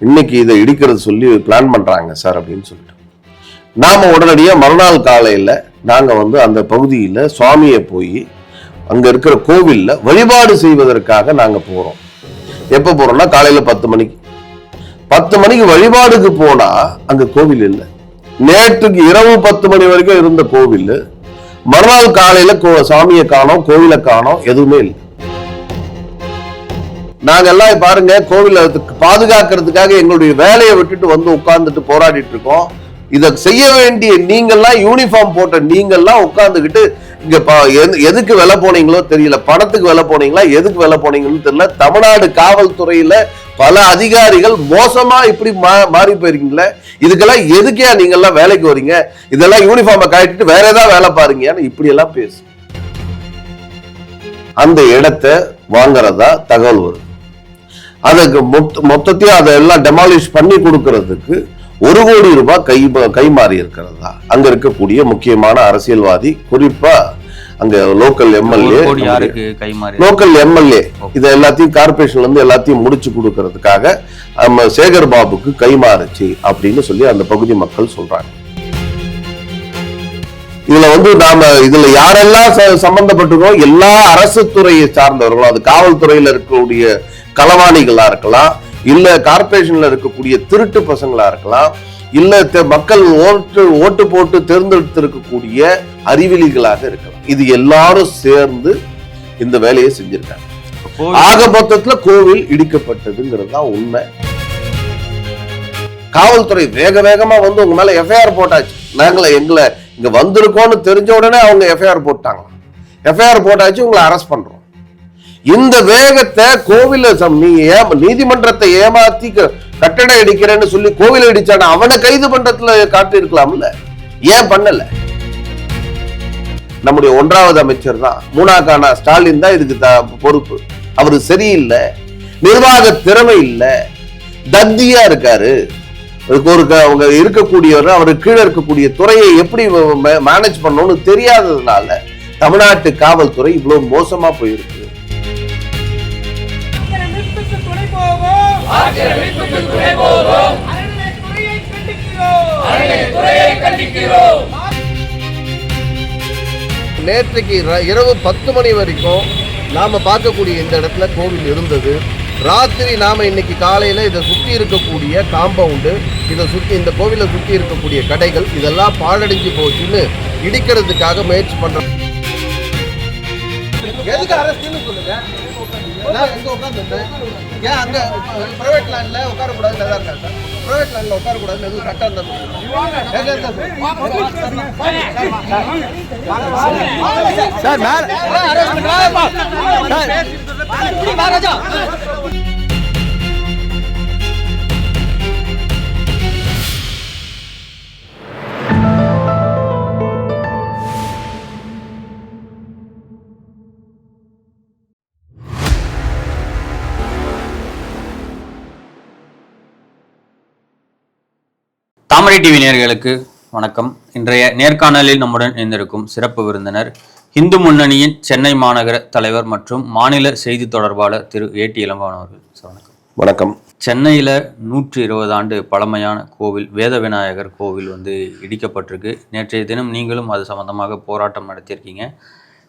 இன்னைக்கு இதை இடிக்கிறது சொல்லி பிளான் பண்றாங்க சார் அப்படின்னு சொல்லிட்டு. நாம உடனடியாக மறுநாள் காலையில் நாங்கள் வந்து அந்த பகுதியில் சுவாமியை போய் அங்கே இருக்கிற கோவிலில் வழிபாடு செய்வதற்காக நாங்கள் போகிறோம் எப்போ போகிறோம்னா காலையில் பத்து மணிக்கு. பத்து மணிக்கு வழிபாடுக்கு போனால் அங்கே கோவில் இல்லை. நேற்றுக்கு இரவு பத்து மணி வரைக்கும் இருந்த கோவில் மறுநாள் காலையில் கோ- சாமியை காணோம் கோவிலை காணோம் எதுவுமே இல்லை. நாங்க எல்லாம் பாருங்க கோவில் பாதுகாக்கிறதுக்காக எங்களுடைய வேலையை விட்டுட்டு வந்து உட்கார்ந்துட்டு போராடிட்டு இருக்கோம். இதை செய்ய வேண்டிய நீங்கள்லாம் யூனிஃபார்ம் போட்ட நீங்கள்லாம் உட்காந்துக்கிட்டு இங்க எதுக்கு வில போனீங்களோ தெரியல. பணத்துக்கு வில போனீங்களா எதுக்கு வில போனீங்கன்னு தெரியல. தமிழ்நாடு காவல்துறையில பல அதிகாரிகள் மோசமா இப்படி மா- மாறி போயிருக்கீங்களே. இதுக்கெல்லாம் எதுக்கே நீங்க எல்லாம் வேலைக்கு வரீங்க? இதெல்லாம் யூனிஃபார்மை கட்டிட்டு வேற ஏதாவது வேலை பாருங்கன்னு இப்படி எல்லாம் பேசு அந்த இடத்தை வாங்குறதா தகவல் வருது அதுக்கு மொத்த மொத்தத்தையும் அதை எல்லாம் டெமாலிஷ் பண்ணி கொடுக்கறதுக்கு ஒரு கோடி ரூபாய் கை கை மாறி இருக்கிறதா? அங்க இருக்கக்கூடிய முக்கியமான அரசியல்வாதி குறிப்பா அங்க லோக்கல் எம்எல்ஏ லோக்கல் எம்எல்ஏ இதை எல்லாத்தையும் கார்பரேஷன்ல இருந்து எல்லாத்தையும் முடிச்சு கொடுக்கறதுக்காக நம்ம சேகர் பாபுக்கு கை மாறுச்சு அப்படின்னு சொல்லி அந்த பகுதி மக்கள் சொல்றாங்க. இதுல வந்து நாம இதுல யாரெல்லாம் சம்பந்தப்பட்டிருக்கோம்? எல்லா அரசு துறையை சார்ந்தவர்களும் அது காவல்துறையில இருக்கக்கூடிய களவாணிகளா இருக்கலாம் இல்ல கார்பரேஷன்ல இருக்கக்கூடிய திருட்டு பசங்களா இருக்கலாம் இல்ல மக்கள் ஓட்டு ஓட்டு போட்டு தேர்ந்தெடுத்திருக்கக்கூடிய அறிவிலிகளாக இருக்கலாம். இது எல்லாரும் சேர்ந்து இந்த வேலையை செஞ்சிருக்காங்க. ஆக மொத்தத்துல கோவில் இடிக்கப்பட்டதுங்கிறது தான் உண்மை. காவல்துறை வேக வேகமா வந்து உங்க மேல எஃப்ஐஆர் போட்டாச்சு. நாங்கள எங்களை இங்க வந்திருக்கோம்னு தெரிஞ்ச உடனே அவங்க எஃப்ஐஆர் போட்டாங்க. எஃப்ஐஆர் போட்டாச்சு உங்களை அரெஸ்ட் பண்றோம். இந்த வேகத்தை கோவில சம்- ஏமா நீதிமன்றத்தை ஏமாத்தி க- கட்டடம் இடிக்கிறேன்னு சொல்லி கோவில இடிச்சான அவனை கைது பண்றதுல காட்டியிருக்கலாம்ல? ஏன் பண்ணல? நம்முடைய ஒன்றாவது அமைச்சர் தான். மூணாக்கான ஸ்டாலின் தான் இதுக்கு த- பொறுப்பு. அவர் சரியில்லை. நிர்வாக திறமை இல்லை. தத்தியா இருக்காரு. ஒரு க- அவங்க இருக்கக்கூடியவர் அவருக்கு கீழே இருக்கக்கூடிய துறையை எப்படி மேனேஜ் பண்ணணும்னு தெரியாததுனால தமிழ்நாட்டு காவல்துறை இவ்வளவு மோசமா போயிருக்கு. ஆக்கிரமிப்புக்கு துணை கண்டிக்கிறோம் கண்டிக்கிறோம் நேற்றைக்கு ர- இரவு பத்து மணி வரைக்கும் நாம பார்க்கக்கூடிய இந்த இடத்துல கோவில் இருந்தது. ராத்திரி நாம இன்னைக்கு காலையில இதை சுத்தி இருக்கக்கூடிய காம்பவுண்டு இதை சுத்தி இந்த கோவிலை சுத்தி இருக்கக்கூடிய கடைகள் இதெல்லாம் பாழடைஞ்சு போச்சுன்னு இடிக்கிறதுக்காக முயற்சி பண்றோம். எதுக்கு அரசுன்னு சொல்லுங்க? நான் உட்காந்துருந்தேன் ஏன் அங்க பிரைவேட் லேண்ட்ல உட்கார கூடாதுன்னு எதா இருக்கா சார். பிரைவேட் லேண்ட்ல உட்கார கூடாதுன்னு எதுவும் சட்டம் இருந்தா எங்க இருந்தா சார் சார் மேல தாமரை டிவி நேயர்களுக்கு வணக்கம். இன்றைய நேர்காணலில் நம்முடன் இணைந்திருக்கும் சிறப்பு விருந்தினர் இந்து முன்னணியின் சென்னை மாநகர தலைவர் மற்றும் மாநில செய்தி தொடர்பாளர் திரு ஏடி இளங்கோவன் அவர்கள். சார் வணக்கம். வணக்கம். சென்னையில் நூற்றி இருபது ஆண்டு பழமையான கோவில் வேத விநாயகர் கோவில் வந்து இடிக்கப்பட்டிருக்கு. நேற்றைய தினம் நீங்களும் அது சம்பந்தமாக போராட்டம் நடத்தியிருக்கீங்க.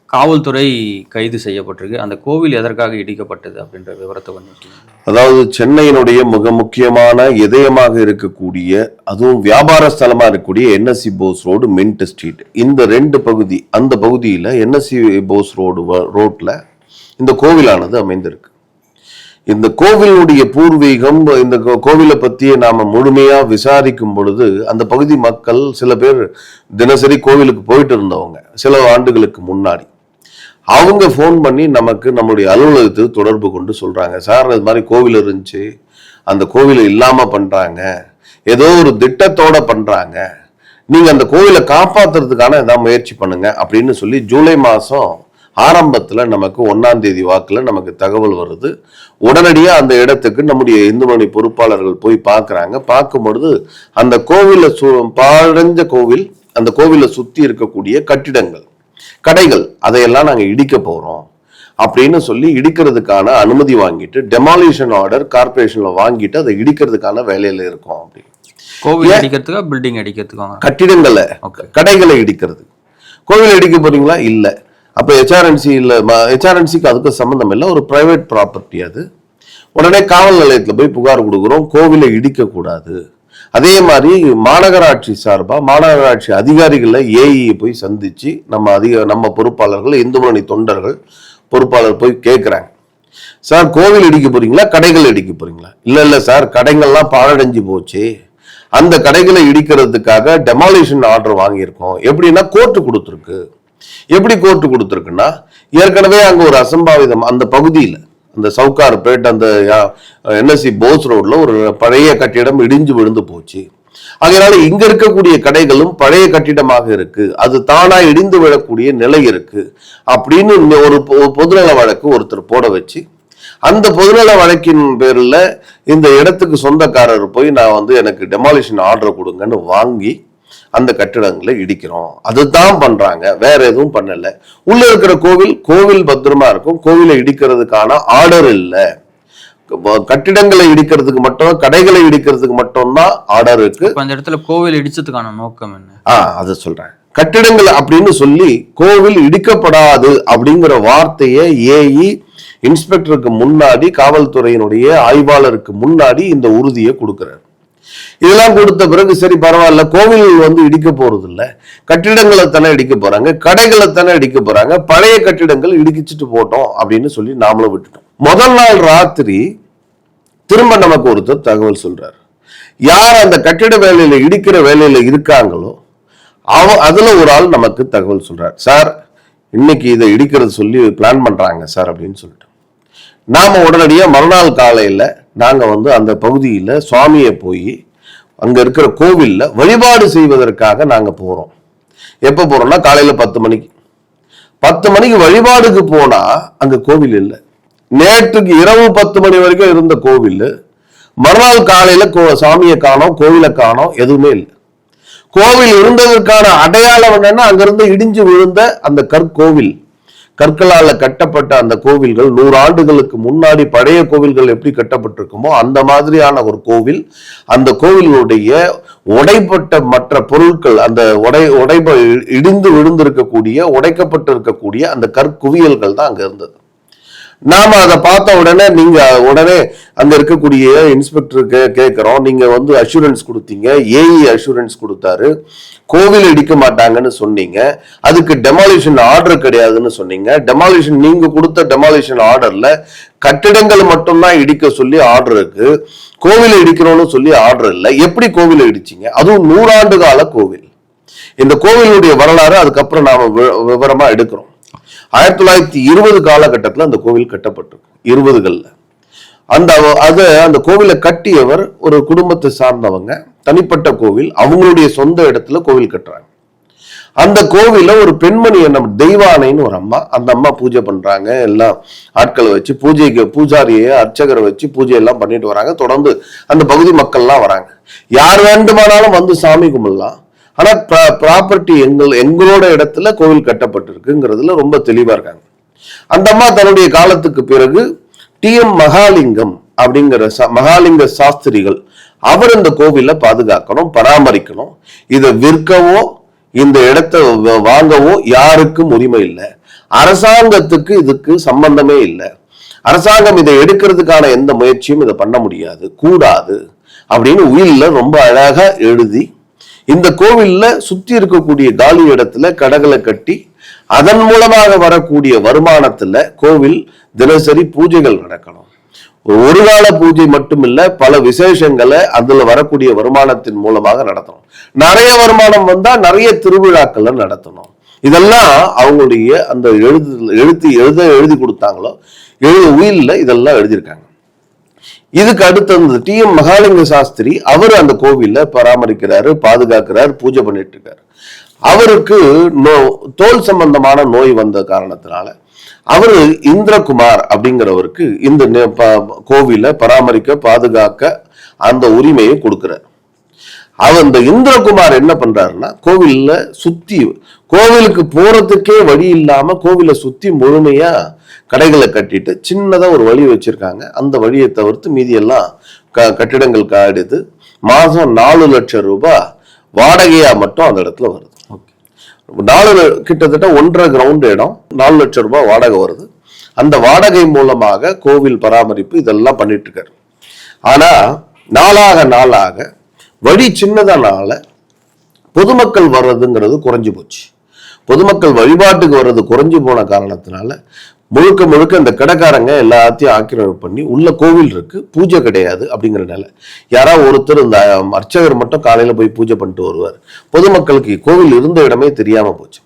காவல்துறை கைது செய்யப்பட்டிருக்கு. அந்த கோவில் எதற்காக இடிக்கப்பட்டது அப்படின்ற விவரத்தை கொஞ்சம் அதாவது சென்னையினுடைய மிக முக்கியமான இதயமாக இருக்கக்கூடிய அதுவும் வியாபார ஸ்தலமாக இருக்கக்கூடிய NSC Bose road mint street இந்த ரெண்டு பகுதி அந்த பகுதியில் என்எஸ்சி போஸ் ரோடு வ- இந்த கோவிலானது அமைந்திருக்கு. இந்த கோவிலுடைய பூர்வீகம் இந்த கோவிலை பற்றியே நாம் முழுமையாக விசாரிக்கும் பொழுது அந்த பகுதி மக்கள் சில பேர் தினசரி கோவிலுக்கு போயிட்டு இருந்தவங்க சில ஆண்டுகளுக்கு முன்னாடி. அவங்க ஃபோன் பண்ணி நமக்கு நம்மளுடைய அலுவலகத்துக்கு தொடர்பு கொண்டு சொல்கிறாங்க சார் இது மாதிரி கோவில் இருந்துச்சு. அந்த கோவிலை இல்லாமல் பண்ணுறாங்க ஏதோ ஒரு திட்டத்தோட பண்ணுறாங்க நீங்கள் அந்த கோவிலை காப்பாத்துறதுக்கான ஏதாவது முயற்சி பண்ணுங்க அப்படின்னு சொல்லி ஜூலை மாதம் ஆரம்பத்தில் நமக்கு ஒன்றாந்தேதி தேதி நமக்கு தகவல் வருது. உடனடியாக அந்த இடத்துக்கு நம்முடைய இந்துமணி பொறுப்பாளர்கள் போய் பார்க்குறாங்க பார்க்கும்பொழுது அந்த கோவிலை சு பாழஞ்ச கோவில் அந்த கோவிலை சுற்றி இருக்கக்கூடிய கட்டிடங்கள். கடைகள் அதையெல்லாம் நாங்க இடிக்க போறோம் அப்படின்னு சொல்லி இடிக்கிறதுக்கான அனுமதி வாங்கிட்டு டெமாலிஷன் ஆர்டர் கார்பரேஷன்ல வாங்கிட்டு அதை இடிக்கிறதுக்கான வேலையில இருக்கோம் அப்படி. கோவில் அடிக்கிறதுக்கா பில்டிங் அடிக்கிறதுக்கு கட்டிடங்களை. கடைகளை இடிக்கிறது. கோவில் இடிக்க போறீங்களா? இல்ல. அப்ப ஹெச்ஆர்என்சி இல்ல ஹெச்ஆர்என்சிக்கு அதுக்கு சம்பந்தம் இல்லை. ஒரு பிரைவேட் ப்ராப்பர்ட்டி அது. உடனே காவல் நிலையத்துல போய் புகார் கொடுக்குறோம். கோவிலை இடிக்க கூடாது அதே மாதிரி மாநகராட்சி சார்பாக மாநகராட்சி அதிகாரிகளை ஏஇ போய் சந்திச்சு நம்ம அதிக நம்ம பொறுப்பாளர்கள் இந்து முன்னணி தொண்டர்கள் பொறுப்பாளர் போய் கேட்குறாங்க சார் கோவில் இடிக்க போறீங்களா? கடைகள் இடிக்க போறீங்களா? இல்லை இல்லை சார் கடைகள்லாம் பாழடைஞ்சு போச்சு. அந்த கடைகளை இடிக்கிறதுக்காக டெமாலிஷன் ஆர்டர் வாங்கியிருக்கோம். எப்படின்னா கோர்ட்டு கொடுத்துருக்கு. எப்படி கோர்ட்டு கொடுத்துருக்குன்னா ஏற்கனவே அங்கே ஒரு அசம்பாவிதம் அந்த பகுதியில். அந்த சவுகார்பேட் அந்த என்எஸ்சி போஸ் ரோட்ல ஒரு பழைய கட்டிடம் இடிஞ்சு விழுந்து போச்சு. அதனால இங்க இருக்கக்கூடிய கடைகளும் பழைய கட்டிடமாக இருக்கு. அது தானா இடிந்து விழக்கூடிய நிலை இருக்கு. அப்படின்னு ஒரு பொ- பொதுநல வழக்கு ஒருத்தர் போட வச்சு அந்த பொதுநல வழக்கின் பேர்ல இந்த இடத்துக்கு சொந்தக்காரர் போய் நான் வந்து எனக்கு டெமாலிஷன் ஆர்டர் கொடுங்கன்னு வாங்கி அந்த கட்டிடங்களை இடிக்கிறோம். அதுதான் பண்றாங்க. வேற எதுவும் பண்ணல. உள்ள இருக்கிற கோவில் கோவில் பத்திரமா இருக்கும். கோவிலை இடிக்கிறதுக்கான ஆர்டர் இல்லை. கட்டிடங்களை இடிக்கிறதுக்கு மட்டும் கடைகளை இடிக்கிறதுக்கு மட்டும்தான் ஆர்டர் இருக்கு. அந்த இடத்துல கோவில் இடிச்சதுக்கான நோக்கம் என்ன? ஆ அதை சொல்றேன். கட்டிடங்கள் அப்படின்னு சொல்லி கோவில் இடிக்கப்படாது அப்படிங்கிற வார்த்தையை ஏஇ இன்ஸ்பெக்டருக்கு முன்னாடி காவல்துறையினுடைய ஆய்வாளருக்கு முன்னாடி இந்த உறுதியை கொடுக்கிறார். இதெல்லாம் கொடுத்த பிறகு சரி பரவாயில்ல கோவில் வந்து இடிக்க போறது இல்ல கட்டிடங்களை தானே இடிக்க போறாங்க. கடைகளை தானே இடிக்க போறாங்க. பழைய கட்டிடங்கள் இடிக்கிச்சிட்டு போட்டோம் அப்படின்னு சொல்லி நாமளும் விட்டுட்டோம். முதல் நாள் ராத்திரி திரும்ப நமக்கு ஒருத்தர் தகவல் சொல்றார். யார் அந்த கட்டிட வேலையில இடிக்கிற வேலையில இருக்காங்களோ அவ அதுல ஒரு ஆள் நமக்கு தகவல் சொல்றார். சார் இன்னைக்கு இதை இடிக்கிறது சொல்லி பிளான் பண்றாங்க சார் அப்படின்னு சொல்லிட்டு. நாம உடனடியா மறுநாள் காலையில நாங்கள் வந்து அந்த பகுதியில் சுவாமியை போய் அங்கே இருக்கிற கோவிலில் வழிபாடு செய்வதற்காக நாங்கள் போகிறோம் எப்போ போகிறோம்னா காலையில் பத்து மணிக்கு. பத்து மணிக்கு வழிபாடுக்கு போனால் அங்கே கோவில் இல்லை. நேற்றுக்கு இரவு பத்து மணி வரைக்கும் இருந்த கோவில் மறுநாள் காலையில் கோ- சாமியை காணோம் கோவிலை காணோம் எதுவுமே இல்லை. கோவில் இருந்ததற்கான அடையாளம் என்னன்னா அங்கிருந்து இடிஞ்சு விழுந்த அந்த கற்கோவில். கற்களால கட்டப்பட்ட அந்த கோவில்கள் நூறு ஆண்டுகளுக்கு முன்னாடி பழைய கோவில்கள் எப்படி கட்டப்பட்டிருக்குமோ அந்த மாதிரியான ஒரு கோவில் அந்த கோவிலுடைய உடைப்பட்ட மற்ற பொருட்கள் அந்த உடை உடைப இடிந்து விழுந்திருக்கக்கூடிய உடைக்கப்பட்டு இருக்கக்கூடிய அந்த கற்குவியல்கள் தான் அங்கே இருந்தது. நாம அதை பார்த்த உடனே நீங்க உடனே அங்க இருக்கக்கூடிய இன்ஸ்பெக்டருக்கு கேட்கிறோம் நீங்க வந்து அஷூரன்ஸ் கொடுத்தீங்க. ஏஇ அஷூரன்ஸ் கொடுத்தாரு. கோவில் இடிக்க மாட்டாங்கன்னு சொன்னீங்க. அதுக்கு டெமாலிஷன் ஆர்டர் கிடையாதுன்னு சொன்னீங்க. டெமாலிஷன் நீங்க கொடுத்த டெமாலிஷன் ஆர்டர்ல கட்டிடங்கள் மட்டும்தான் இடிக்க சொல்லி ஆர்டர் இருக்கு. கோவிலை இடிக்கணும்னு சொல்லி ஆர்டர் இல்லை. எப்படி கோவிலை இடிச்சீங்க? அதுவும் நூறாண்டு கால கோவில். இந்த கோவிலுடைய வரலாறு அதுக்கப்புறம் நாம வி- விவரமா எடுக்கிறோம். ஆயிரத்தி தொள்ளாயிரத்தி இருபது காலகட்டத்தில் அந்த கோவில் கட்டப்பட்டிருக்கு இருபதுகளில். அந்த அதை அந்த கோவிலை கட்டியவர் ஒரு குடும்பத்தை சார்ந்தவங்க. தனிப்பட்ட கோவில். அவங்களுடைய சொந்த இடத்துல கோவில் கட்டுறாங்க. அந்த கோவில ஒரு பெண்மணி நம்ம தெய்வானைன்னு ஒரு அம்மா. அந்த அம்மா பூஜை பண்றாங்க. எல்லாம் ஆட்களை வச்சு பூஜைக்கு பூஜாரியை அர்ச்சகரை வச்சு பூஜை எல்லாம் பண்ணிட்டு வராங்க. தொடர்ந்து அந்த பகுதி மக்கள்லாம் வராங்க. யார் வேண்டுமானாலும் வந்து சாமி கும்பிடலாம். ஆனா ப்ராப்பர்ட்டி எங்கள் எங்களோட இடத்துல கோவில் கட்டப்பட்டிருக்குங்கிறதுல ரொம்ப தெளிவா இருக்காங்க. அந்த அம்மா தன்னுடைய காலத்துக்கு பிறகு டி. எம். மகாலிங்கம் அப்படிங்கிற சா- மகாலிங்க சாஸ்திரிகள் அவர் இந்த கோவிலை பாதுகாக்கணும் பராமரிக்கணும். இதை விற்கவோ இந்த இடத்தை வ- வாங்கவோ யாருக்கும் உரிமை இல்லை. அரசாங்கத்துக்கு இதுக்கு சம்பந்தமே இல்லை. அரசாங்கம் இதை எடுக்கிறதுக்கான எந்த முயற்சியும் இதை பண்ண முடியாது. கூடாது அப்படின்னு உயிரில் ரொம்ப அழகா எழுதி இந்த கோவில்ல சுத்தி இருக்கக்கூடிய காலி இடத்துல கடகளை கட்டி அதன் மூலமாக வரக்கூடிய வருமானத்துல கோவில் தினசரி பூஜைகள் நடக்கணும். ஒரு கால பூஜை மட்டும் இல்ல பல விசேஷங்களை அதுல வரக்கூடிய வருமானத்தின் மூலமாக நடத்தணும். நிறைய வருமானம் வந்தா நிறைய திருவிழாக்களை நடத்தணும். இதெல்லாம் அவங்களுடைய அந்த எழுது எழுத்து எழுத எழுதி கொடுத்தாங்களோ எழுத உயில்ல இதெல்லாம் எழுதியிருக்காங்க. இதுக்கு அடுத்து அந்த டி எம் மகாலிங்க சாஸ்திரி அவர் அந்த கோவில்ல பராமரிக்கிறாரு பாதுகாக்கிறாரு பூஜை பண்ணிட்டு இருக்காரு. அவருக்கு நோ தோல் சம்பந்தமான நோய் வந்த காரணத்தினால அவர் இந்திரகுமார் அப்படிங்கிறவருக்கு இந்த நே- கோவிலை பராமரிக்க பாதுகாக்க அந்த உரிமையை கொடுக்கிறார். அவன் இந்த இந்திரகுமார் என்ன பண்றாருன்னா கோவில்ல சுத்தி கோவிலுக்கு போறதுக்கே வழி இல்லாம கோவிலை சுத்தி முழுமையா கடைகளை கட்டிட்டு சின்னதா ஒரு வழி வச்சிருக்காங்க. அந்த வழியை தவிர்த்து மீதி எல்லாம் க கட்டிடங்கள் காடுது. மாசம் நாலு லட்சம் ரூபாய் வாடகையா மட்டும் அந்த இடத்துல வருது. ஓகே. நாலு கிட்டத்தட்ட ஒன்றரை கிரவுண்ட் இடம் நாலு லட்சம் ரூபாய் வாடகை வருது. அந்த வாடகை மூலமாக கோவில் பராமரிப்பு இதெல்லாம் பண்ணிட்டு இருக்காரு. ஆனா நாளாக நாளாக வழி சின்னதனால பொதுமக்கள் வர்றதுங்கிறது குறைஞ்சு போச்சு. பொதுமக்கள் வழிபாட்டுக்கு வர்றது குறைஞ்சு போன காரணத்தினால முழுக்க முழுக்க இந்த கடைக்காரங்க எல்லாத்தையும் ஆக்கிரமிப்பு பண்ணி உள்ள கோவில் இருக்கு பூஜை கிடையாது அப்படிங்கிறனால நிலை யாராவது ஒருத்தர் இந்த அர்ச்சகர் மட்டும் காலையில போய் பூஜை பண்ணிட்டு வருவார். பொதுமக்களுக்கு கோவில் இருந்த இடமே தெரியாம போச்சு.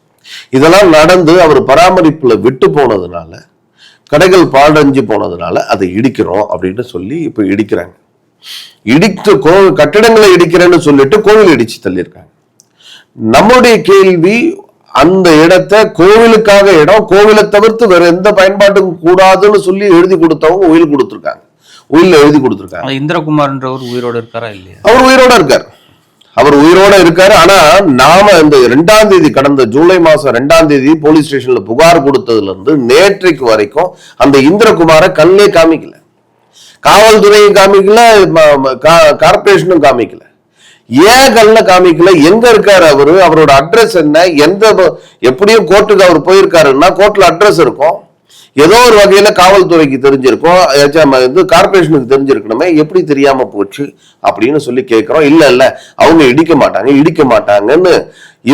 இதெல்லாம் நடந்து அவர் பராமரிப்புல விட்டு போனதுனால கடைகள் பாழடைஞ்சு போனதுனால அதை இடிக்கிறோம் அப்படின்னு சொல்லி இப்ப இடிக்கிறாங்க. இடித்து கோ கட்டிடங்களை இடிக்கிறேன்னு சொல்லிட்டு கோவில் இடிச்சு தள்ளியிருக்காங்க. நம்முடைய கேள்வி அந்த இடத்தை கோவிலுக்காக இடம் கோவிலை தவிர்த்து வேற எந்த பயன்பாட்டுக்கும் கூடாதுன்னு சொல்லி எழுதி கொடுத்தவங்க உயில் கொடுத்துருக்காங்க. உயில்ல எழுதி கொடுத்துருக்காங்க. இந்திரகுமார்ன்றவர் உயிரோடு இருக்காரா இல்லையா? அவர் உயிரோட இருக்கார். அவர் உயிரோட இருக்காரு. ஆனா நாம இந்த ரெண்டாம் தேதி கடந்த ஜூலை மாசம் ரெண்டாம் தேதி போலீஸ் ஸ்டேஷன்ல புகார் கொடுத்ததுல இருந்து நேற்றைக்கு வரைக்கும் அந்த இந்திரகுமாரை கண்ணே காமிக்கல. காவல்துறையும் காமிக்கல கார்பரேஷனும் காமிக்கல ஏன் கல்ல காமிக்கல. எங்க இருக்காரு அவரு? அவரோட அட்ரஸ் என்ன? எந்த எப்படியும் கோர்ட்டுக்கு அவர் போயிருக்காருன்னா கோர்ட்ல அட்ரஸ் இருக்கும். ஏதோ ஒரு வகையில காவல்துறைக்கு தெரிஞ்சிருக்கும். இது கார்ப்பரேஷனுக்கு தெரிஞ்சிருக்கணுமே. எப்படி தெரியாம போச்சு அப்படின்னு சொல்லி கேட்கிறோம் இல்ல இல்ல. அவங்க இடிக்க மாட்டாங்க இடிக்க மாட்டாங்கன்னு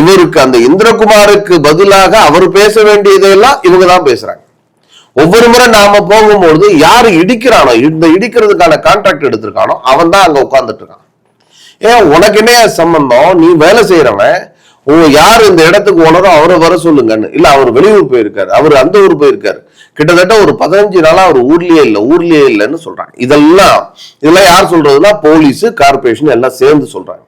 இவருக்கு அந்த இந்திரகுமாருக்கு பதிலாக அவர் பேச வேண்டியதெல்லாம் இவங்க தான் பேசுறாங்க. ஒவ்வொரு முறை நாம போகும்போது யார் இடிக்கிறானோ இந்த இடிக்கிறதுக்கான கான்ட்ராக்ட் எடுத்திருக்கானோ அவன் தான் அங்க உட்கார்ந்துட்டு இருக்கான் ஏன் உனக்கு என்ன சம்பந்தம்? நீ வேலை செய்யறவன் உங்க யார் இந்த இடத்துக்கு ஓனரோ அவரை வர சொல்லுங்கன்னு. இல்ல அவர் வெளியூர் போயிருக்காரு. அவர் அந்த ஊர் போயிருக்காரு. கிட்டத்தட்ட ஒரு பதினஞ்சு நாளா அவர் ஊர்லயே இல்லை ஊர்லயே இல்லைன்னு சொல்றாங்க. இதெல்லாம் இதெல்லாம் யார் சொல்றதுன்னா போலீஸ் கார்பரேஷன் எல்லாம் சேர்ந்து சொல்றாங்க.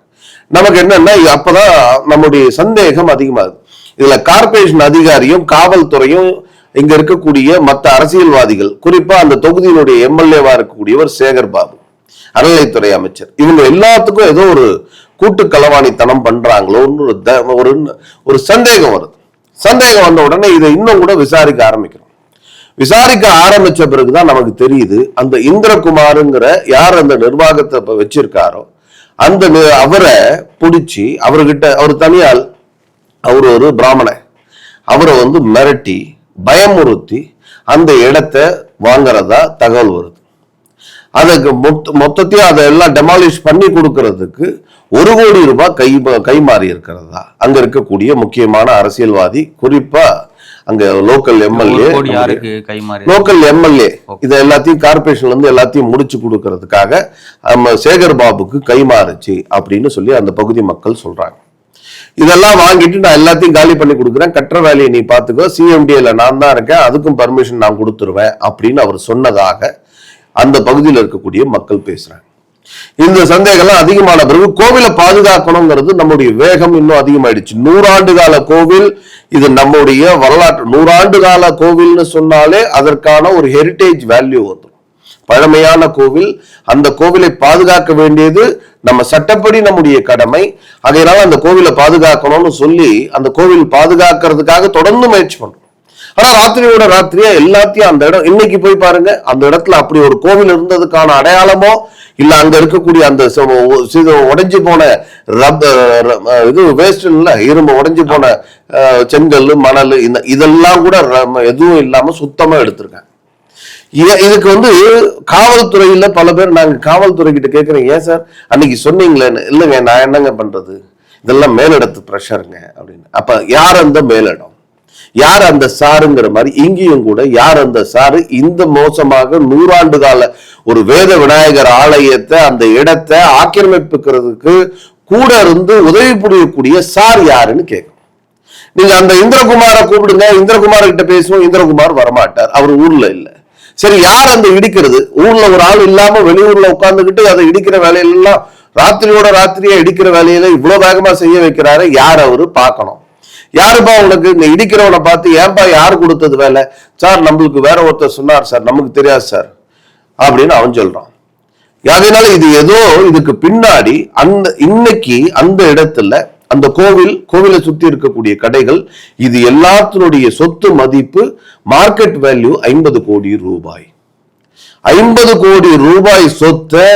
நமக்கு என்னன்னா அப்பதான் நம்முடைய சந்தேகம் அதிகமாகுது. இதுல கார்பரேஷன் அதிகாரியும் காவல்துறையும் இங்க இருக்கக்கூடிய மற்ற அரசியல்வாதிகள் குறிப்பா அந்த தொகுதியினுடைய எம்எல்ஏவா இருக்கக்கூடியவர் சேகர் பாபு அறநிலைத்துறை அமைச்சர். இவங்க எல்லாத்துக்கும் ஏதோ ஒரு கூட்டு களவாணித்தனம் பண்றாங்களோன்னு ஒரு த- ஒரு ஒரு சந்தேகம் வருது. சந்தேகம் வந்த உடனே இதை இன்னும் கூட விசாரிக்க ஆரம்பிக்கிறோம். விசாரிக்க ஆரம்பிச்ச பிறகுதான் நமக்கு தெரியுது அந்த இந்திரகுமாருங்கிற யார் அந்த நிர்வாகத்தை இப்போ வச்சிருக்காரோ அந்த அவரை பிடிச்சி அவர்கிட்ட அவர் தனியால் அவர் ஒரு பிராமணன் அவரை வந்து மிரட்டி பயமுறுத்தி அந்த இடத்த வாங்குறதா தகவல் வருது. அதுக்கு மொத்த மொத்தத்தையும் அதெல்லாம் டெமாலிஷ் பண்ணி கொடுக்கறதுக்கு ஒரு கோடி ரூபாய் கை கை மாறி இருக்கிறதா? அங்க இருக்கக்கூடிய முக்கியமான அரசியல்வாதி குறிப்பா அங்க லோக்கல் எம்எல்ஏ லோக்கல் எம்எல்ஏ இதை எல்லாத்தையும் கார்பரேஷன்ல இருந்து எல்லாத்தையும் முடிச்சு கொடுக்கறதுக்காக நம்ம சேகர் பாபுக்கு கைமாறுச்சு அப்படின்னு சொல்லி அந்த பகுதி மக்கள் சொல்றாங்க. இதெல்லாம் வாங்கிட்டு நான் எல்லாத்தையும் காலி பண்ணி கொடுக்குறேன். கட்டுற வேலையை நீ பார்த்துக்கோ. சிஎம்டிஏல நான் தான் இருக்கேன். அதுக்கும் பர்மிஷன் நான் கொடுத்துருவேன் அப்படின்னு அவர் சொன்னதாக அந்த பகுதியில் இருக்கக்கூடிய மக்கள் பேசுறாங்க. இந்த சந்தேகம்லாம் அதிகமான பிறகு கோவிலை பாதுகாக்கணுங்கிறது நம்முடைய வேகம் இன்னும் அதிகமாயிடுச்சு. நூறாண்டு கால கோவில் இது நம்முடைய வரலாற்று நூறாண்டு கால கோவில்னு சொன்னாலே அதற்கான ஒரு ஹெரிட்டேஜ் வேல்யூ வந்துடும் பழமையான கோவில் அந்த கோவிலை பாதுகாக்க வேண்டியது நம்ம சட்டப்படி நம்முடைய கடமை. அதனால அந்த கோவிலை பாதுகாக்கணும்னு சொல்லி அந்த கோவில் பாதுகாக்கிறதுக்காக தொடர்ந்து முயற்சி பண்றோம். ஆனா ராத்திரியோட ராத்திரியா எல்லாத்தையும் அந்த இடம் இன்னைக்கு போய் பாருங்க அந்த இடத்துல அப்படி ஒரு கோவில் இருந்ததுக்கான அடையாளமோ இல்ல அங்க இருக்கக்கூடிய அந்த உடைஞ்சு போன ரப்ப ர- இது வேஸ்ட் இல்ல இரும்பு உடைஞ்சு போன செங்கல் மணல் இந்த இதெல்லாம் கூட எதுவும் இல்லாம சுத்தமா எடுத்திருக்காங்க. இதுக்கு வந்து காவல்துறையில பல பேர் நாங்க காவல்துறை கிட்ட கேட்குறோம் ஏன் சார்? அன்னைக்கு சொன்னீங்களேன்னு. இல்லைங்க நான் என்னங்க பண்றது? இதெல்லாம் மேலிடத்து ப்ரெஷருங்க அப்படின்னு. அப்ப யார் அந்த மேலிடம்? யார் அந்த சாருங்கிற மாதிரி இங்கேயும் கூட யார் அந்த சாரு? இந்த மோசமாக நூறாண்டு கால ஒரு வேத விநாயகர் ஆலயத்தை அந்த இடத்தை ஆக்கிரமிப்புக்கிறதுக்கு கூட இருந்து உதவி புரியக்கூடிய சார் யாருன்னு கேட்கும் நீங்க அந்த இந்திரகுமாரை கூப்பிடுங்க. இந்திரகுமார் கிட்ட பேசுவோம். இந்திரகுமார் வரமாட்டார். அவர் ஊர்ல இல்ல. சரி யார் அந்த இடிக்கிறது? ஊர்ல ஒரு ஆள் இல்லாம வெளியூர்ல உட்காந்துக்கிட்டு அதை இடிக்கிற வேலையெல்லாம் ராத்திரியோட ராத்திரியா இடிக்கிற வேலையில இவ்வளவு வேகமா செய்ய வைக்கிறாரு? யார் அவரு? பார்க்கணும். யாருப்பா உங்களுக்கு இந்த இடிக்கிறவனை பார்த்து ஏன்பா யார் கொடுத்தது வேலை? சார் நம்மளுக்கு வேற ஒருத்தர் சொன்னார் சார். நமக்கு தெரியாது சார். அப்படின்னு அவன் சொல்றான். அதனால இது ஏதோ இதுக்கு பின்னாடி அந்த இன்னைக்கு அந்த இடத்துல அந்த கோவில் கோவிலை சுத்தி இருக்கக்கூடிய கடைகள் இது எல்லாத்தினுடைய சொத்து மதிப்பு மார்க்கெட் வேல்யூ ஐம்பது கோடி ரூபாய். ஐம்பது கோடி ரூபாய் சொத்தை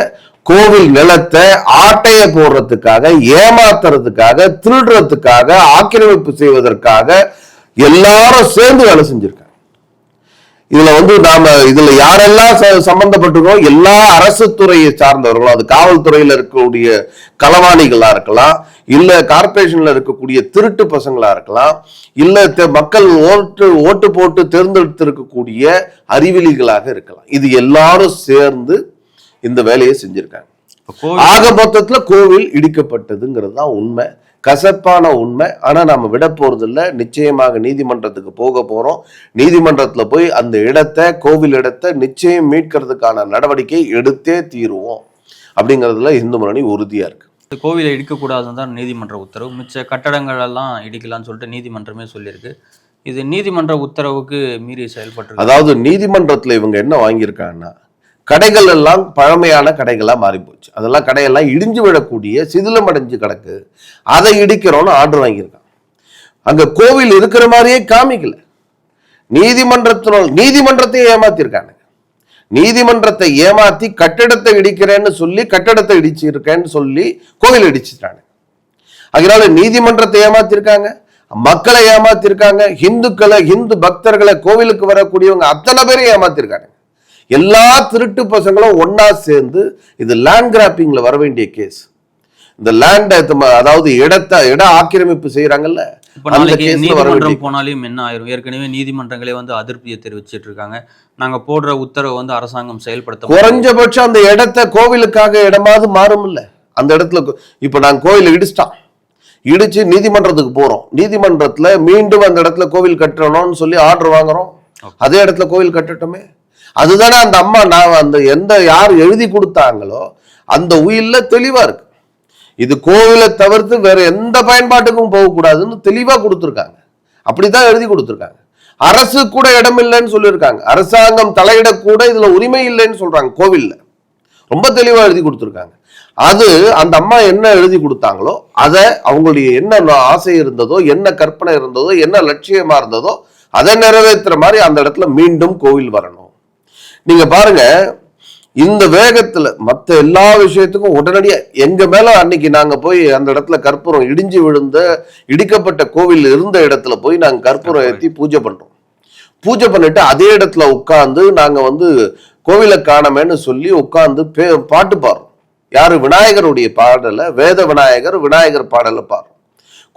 கோவில் நிலத்தை ஆட்டைய போடுறதுக்காக ஏமாத்துறதுக்காக திருடுறதுக்காக ஆக்கிரமிப்பு செய்வதற்காக எல்லாரும் சேர்ந்து வேலை செஞ்சிருக்காங்க. இதுல வந்து நாம இதுல யாரெல்லாம் சம்பந்தப்பட்டிருக்கோம் எல்லா அரசு துறையை சார்ந்தவர்களும் அது காவல்துறையில இருக்கக்கூடிய களவாணிகளா இருக்கலாம் இல்ல கார்ப்பரேஷன்ல இருக்கக்கூடிய திருட்டு பசங்களா இருக்கலாம் இல்ல மக்கள் ஓட்டு ஓட்டு போட்டு தேர்ந்தெடுத்திருக்கக்கூடிய அறிவிலிகளாக இருக்கலாம். இது எல்லாரும் சேர்ந்து இந்த வேலையை செஞ்சிருக்காங்க. ஆக மொத்தத்துல கோவில் இடிக்கப்பட்டதுங்கிறது தான் உண்மை. கசப்பான உண்மை. ஆனா நாம விட போறதில்ல. நிச்சயமாக நீதிமன்றத்துக்கு போக போறோம். நீதிமன்றத்துல போய் அந்த இடத்தை கோவில் இடத்தை நிச்சயம் மீட்கிறதுக்கான நடவடிக்கை எடுத்தே தீருவோம். அப்படிங்கிறதுல இந்து முன்னணி உறுதியா இருக்கு. இந்த கோவிலை இடிக்கக்கூடாதுன்னு தான் நீதிமன்ற உத்தரவு. மிச்ச கட்டடங்கள் எல்லாம் இடிக்கலாம்னு சொல்லிட்டு நீதிமன்றமே சொல்லியிருக்கு. இது நீதிமன்ற உத்தரவுக்கு மீறி செயல்பட்டு அதாவது நீதிமன்றத்துல இவங்க என்ன வாங்கியிருக்காங்கன்னா கடைகள் எல்லாம் பழமையான கடைகளாக மாறிப்போச்சு. அதெல்லாம் கடையெல்லாம் இடிஞ்சு விடக்கூடிய சிதிலம் அடைஞ்சு கிடக்கு. அதை இடிக்கிறோன்னு ஆர்டர் வாங்கியிருக்கான் அங்கே கோவில் இருக்கிற மாதிரியே காமிக்கல. நீதிமன்றத்தினால் நீதிமன்றத்தை ஏமாத்திருக்காங்க. நீதிமன்றத்தை ஏமாத்தி கட்டிடத்தை இடிக்கிறேன்னு சொல்லி கட்டிடத்தை இடிச்சிருக்கேன்னு சொல்லி கோவில் இடிச்சிட்டாங்க. அதனால நீதிமன்றத்தை ஏமாத்திருக்காங்க. மக்களை ஏமாத்திருக்காங்க. இந்துக்களை இந்து பக்தர்களை கோவிலுக்கு வரக்கூடியவங்க அத்தனை பேரையும் ஏமாத்திருக்காங்க. எல்லா திருட்டு பசங்களும் ஒண்ணா சேர்ந்து இது லேண்ட் கிராப்பிங்ல வர வேண்டிய கேஸ் இந்த லேண்டை அதாவது இடத்தை இட ஆக்கிரமிப்பு செய்யறாங்கல்ல நீதிமன்றம் போனாலும் என்ன ஆயிரும்? ஏற்கனவே நீதிமன்றங்களே வந்து அதிருப்தியை தெரிவிச்சிட்டு இருக்காங்க. நாங்க போடுற உத்தரவை வந்து அரசாங்கம் செயல்படுத்த குறைஞ்சபட்சம் அந்த இடத்த கோவிலுக்காக இடமாவது மாறும் இல்ல அந்த இடத்துல இப்ப நான் கோயிலை இடிச்சிட்டான். இடிச்சு நீதிமன்றத்துக்கு போறோம். நீதிமன்றத்துல மீண்டும் அந்த இடத்துல கோவில் கட்டணும்னு சொல்லி ஆர்டர் வாங்குறோம். அதே இடத்துல கோவில் கட்டட்டுமே. அதுதானே அந்த அம்மா நான் அந்த எந்த யார் எழுதி கொடுத்தாங்களோ அந்த உயில்ல தெளிவா இருக்கு. இது கோவிலை தவிர்த்து வேற எந்த பயன்பாட்டுக்கும் போகக்கூடாதுன்னு தெளிவா கொடுத்துருக்காங்க. அப்படிதான் எழுதி கொடுத்துருக்காங்க. அரசு கூட இடம் இல்லைன்னு சொல்லியிருக்காங்க. அரசாங்கம் தலையிடக்கூட இதுல உரிமை இல்லைன்னு சொல்றாங்க கோவில்ல. ரொம்ப தெளிவா எழுதி கொடுத்துருக்காங்க. அது அந்த அம்மா என்ன எழுதி கொடுத்தாங்களோ அதை அவங்களுடைய என்ன ஆசை இருந்ததோ என்ன கற்பனை இருந்ததோ என்ன லட்சியமா இருந்ததோ அதை நிறைவேற்றுற மாதிரி அந்த இடத்துல மீண்டும் கோவில் வரணும். நீங்க பாருங்க இந்த வேகத்துல மத்த எல்லா விஷயத்துக்கும் உடனடியா எங்க மேல அன்னைக்கு நாங்க போய் அந்த இடத்துல கற்பூரம் இடிஞ்சு விழுந்த இடிக்கப்பட்ட கோவில் இருந்த இடத்துல போய் நாங்க கற்பூரம் ஏத்தி பூஜை பண்றோம். பூஜை பண்ணிட்டு அதே இடத்துல உட்கார்ந்து நாங்க வந்து கோவிலை காணமேன்னு சொல்லி உட்கார்ந்து பே பாட்டு பாடுறோம். யாரு? விநாயகருடைய பாடலை வேத விநாயகர் விநாயகர் பாடலை பாடுறோம்.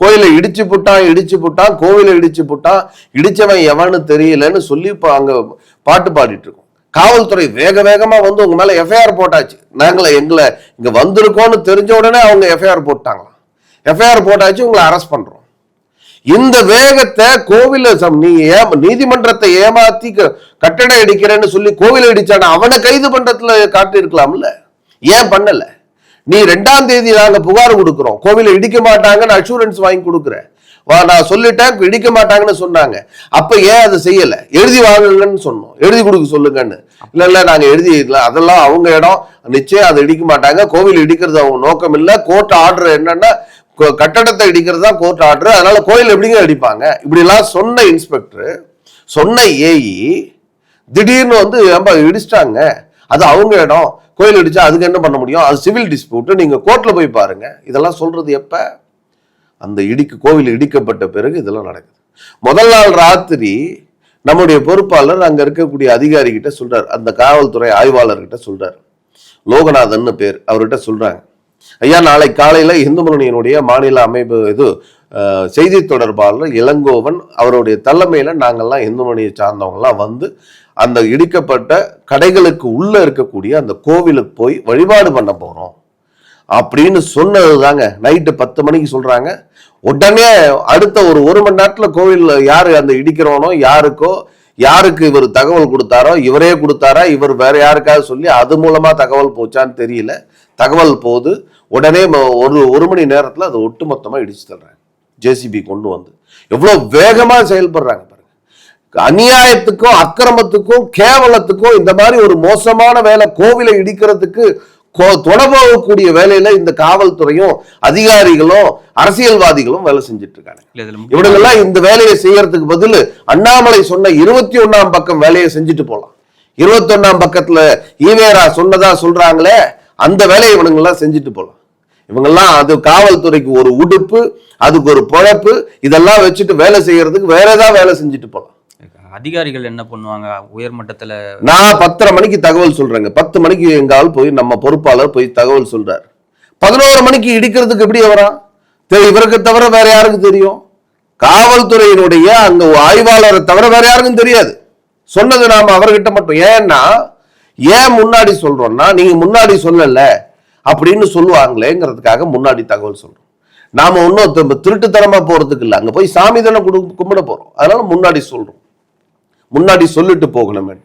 கோயிலை இடிச்சு புட்டான் இடிச்சு புட்டான் கோவிலை இடிச்சு புட்டான் இடிச்சவன் எவன்னு தெரியலன்னு சொல்லி இப்போ அங்க பாட்டு பாடிட்டு இருக்கோம். காவல்துறை வேக வேகமாக வந்து உங்க மேலே எஃப்ஐஆர் போட்டாச்சு. நாங்களே எங்களை இங்கே வந்திருக்கோன்னு தெரிஞ்ச உடனே அவங்க எஃப்ஐஆர் போட்டாங்களாம் எஃப்ஐஆர் போட்டாச்சு உங்களை அரெஸ்ட் பண்ணுறோம் இந்த வேகத்தை கோவில சம்- நீ ஏமா நீதிமன்றத்தை ஏமாத்தி கட்டடம் இடிக்கிறேன்னு சொல்லி கோவிலை இடிச்சான அவனை கைது பண்றதுல காட்டியிருக்கலாம்ல? ஏன் பண்ணல? நீ ரெண்டாம் தேதி நாங்கள் புகார் கொடுக்குறோம். கோவிலை இடிக்க மாட்டாங்கன்னு அஷூரன்ஸ் வாங்கி கொடுக்குறேன் வா நான் சொல்லிட்டேன் இடிக்க மாட்டாங்கன்னு சொன்னாங்க. அப்ப ஏன் அதை செய்யல? எழுதி வாங்குங்கன்னு சொன்னோம். எழுதி கொடுக்க சொல்லுங்கன்னு. இல்ல இல்ல நாங்க எழுதி அதெல்லாம் அவங்க இடம். நிச்சயம் அதை இடிக்க மாட்டாங்க. கோவில் இடிக்கிறது அவங்க நோக்கம் இல்ல. கோர்ட் ஆர்டர் என்னன்னா கட்டடத்தை இடிக்கிறது தான் கோர்ட் ஆர்டர் அதனால கோயில் எப்படிங்க அடிப்பாங்க இப்படி எல்லாம் சொன்ன இன்ஸ்பெக்டர் சொன்ன ஏஇ திடீர்னு வந்து ஏம்பா இடிச்சிட்டாங்க. அது அவங்க இடம். கோயில் இடிச்சா அதுக்கு என்ன பண்ண முடியும்? அது சிவில் டிஸ்பியூட் நீங்க கோர்ட்ல போய் பாருங்க. இதெல்லாம் சொல்றது எப்போ? அந்த இடிக்கு கோவில் இடிக்கப்பட்ட பிறகு இதெல்லாம் நடக்குது. முதல் நாள் ராத்திரி நம்முடைய பொறுப்பாளர் அங்க இருக்கக்கூடிய அதிகாரி கிட்ட சொல்றாரு. அந்த காவல்துறை ஆய்வாளர்கிட்ட சொல்றாரு. லோகநாதன் பேர் அவர்கிட்ட சொல்றாங்க. ஐயா நாளை காலையில இந்து முன்னணியினுடைய மாநில அமைப்பு இது செய்தி தொடர்பாளர் இளங்கோவன் அவருடைய தலைமையில நாங்கெல்லாம் இந்து முன்னணியை சார்ந்தவங்கலாம் வந்து அந்த இடிக்கப்பட்ட கடைகளுக்கு உள்ள இருக்கக்கூடிய அந்த கோவிலுக்கு போய் வழிபாடு பண்ண போறோம். அப்படின்னு சொன்னது தாங்க நைட்டு பத்து மணிக்கு சொல்றாங்க. உடனே அடுத்த ஒரு ஒரு மணி நேரத்தில் கோவிலில் யார் அந்த இடிக்கிறவனோ யாருக்கோ யாருக்கு இவர் தகவல் கொடுத்தாரோ இவரே கொடுத்தாரா இவர் வேற யாருக்காவது சொல்லி அது மூலமாக தகவல் போச்சான்னு தெரியல. தகவல் போது உடனே ஒரு ஒரு மணி நேரத்தில் அதை ஒட்டுமொத்தமாக இடிச்சு தர்றாங்க. ஜேசிபி கொண்டு வந்து. எவ்வளோ வேகமாக செயல்படுறாங்க பாருங்க. அநியாயத்துக்கும் அக்கிரமத்துக்கும் கேவலத்துக்கும் இந்த மாதிரி ஒரு மோசமான வேலை கோவிலை இடிக்கிறதுக்கு தொட போகக்கூடிய வேலையில இந்த காவல்துறையும் அதிகாரிகளும் அரசியல்வாதிகளும் வேலை செஞ்சுட்டு இருக்காங்க இவனுங்கெல்லாம் இந்த வேலையை செய்யறதுக்கு பதில் அண்ணாமலை சொன்ன இருபத்தி ஒண்ணாம் பக்கம் வேலையை செஞ்சுட்டு போலாம். இருபத்தி ஒண்ணாம் பக்கத்துல ஈவேரா சொன்னதா சொல்றாங்களே அந்த வேலையை இவனுங்க எல்லாம் செஞ்சுட்டு போலாம். இவங்கெல்லாம் அது காவல்துறைக்கு ஒரு உடுப்பு அதுக்கு ஒரு பொழப்பு இதெல்லாம் வச்சுட்டு வேலை செய்யறதுக்கு வேற ஏதாவது வேலை செஞ்சுட்டு போலாம். அதிகாரிகள் என்ன பண்ணுவாங்க? உயர்மட்டத்துல நான் பத்தரை மணிக்கு தகவல் சொல்றேங்க. பத்து மணிக்கு எங்க ஆள் போய் நம்ம பொறுப்பாளர் போய் தகவல் சொல்றாரு. பதினோரு மணிக்கு இடிக்கிறதுக்கு எப்படி வரான் இவருக்கு தவிர வேற யாருக்கு தெரியும்? காவல்துறையினுடைய அங்க ஆய்வாளரை தவிர வேற யாருக்கும் தெரியாது. சொன்னது நாம அவர்கிட்ட மட்டும். ஏன்னா ஏன் முன்னாடி சொல்றோம்னா நீங்க முன்னாடி சொல்லல அப்படின்னு சொல்லுவாங்களேங்கிறதுக்காக முன்னாடி தகவல் சொல்றோம். நாம ஒன்றும் திருட்டுத்தனமா போறதுக்கு இல்லை. அங்க போய் சாமி தானே கும்பிட போறோம். அதனால முன்னாடி சொல்றோம். முன்னாடி சொல்லிட்டு போகணுமே.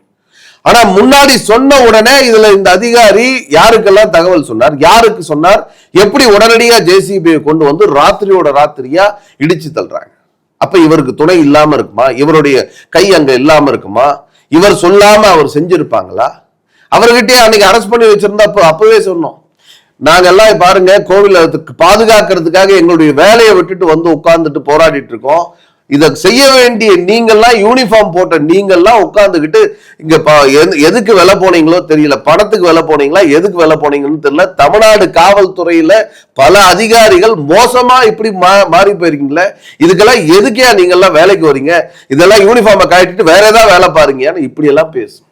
ஆனா முன்னாடி சொன்ன உடனே இதுல இந்த அதிகாரி யாருக்கெல்லாம் தகவல் சொன்னார் யாருக்கு சொன்னார் எப்படி உடனடியா ஜேசிபியை கொண்டு வந்து ராத்திரியோட ராத்திரியா இடிச்சு தள்ளுறாங்க. அப்ப இவருக்கு துணை இல்லாம இருக்குமா? இவருடைய கை அங்க இல்லாம இருக்குமா? இவர் சொல்லாம அவர் செஞ்சிருப்பாங்களா? அவர்கிட்டயே அன்னைக்கு அரெஸ்ட் பண்ணி வச்சிருந்தா அப்போ அப்பவே சொன்னோம். நாங்கெல்லாம் பாருங்க கோவில் பாதுகாக்கிறதுக்காக எங்களுடைய வேலையை விட்டுட்டு வந்து உட்கார்ந்துட்டு போராடிட்டு இருக்கோம். இதை செய்ய வேண்டிய நீங்கள்லாம் யூனிஃபார்ம் போட்ட நீங்கள்லாம் உட்காந்துக்கிட்டு இங்க எதுக்கு விலை போனீங்களோ தெரியல படத்துக்கு விலை போனீங்களா எதுக்கு விலை போனீங்கன்னு தெரியல. தமிழ்நாடு காவல்துறையில பல அதிகாரிகள் மோசமா இப்படி மா- மாறி போயிருக்கீங்களே இதுக்கெல்லாம் எதுக்கே நீங்கெல்லாம் வேலைக்கு வரீங்க? இதெல்லாம் யூனிஃபார்மை கட்டிட்டு வேற ஏதாவது வேலை பாருங்கன்னு இப்படி எல்லாம் பேசும்.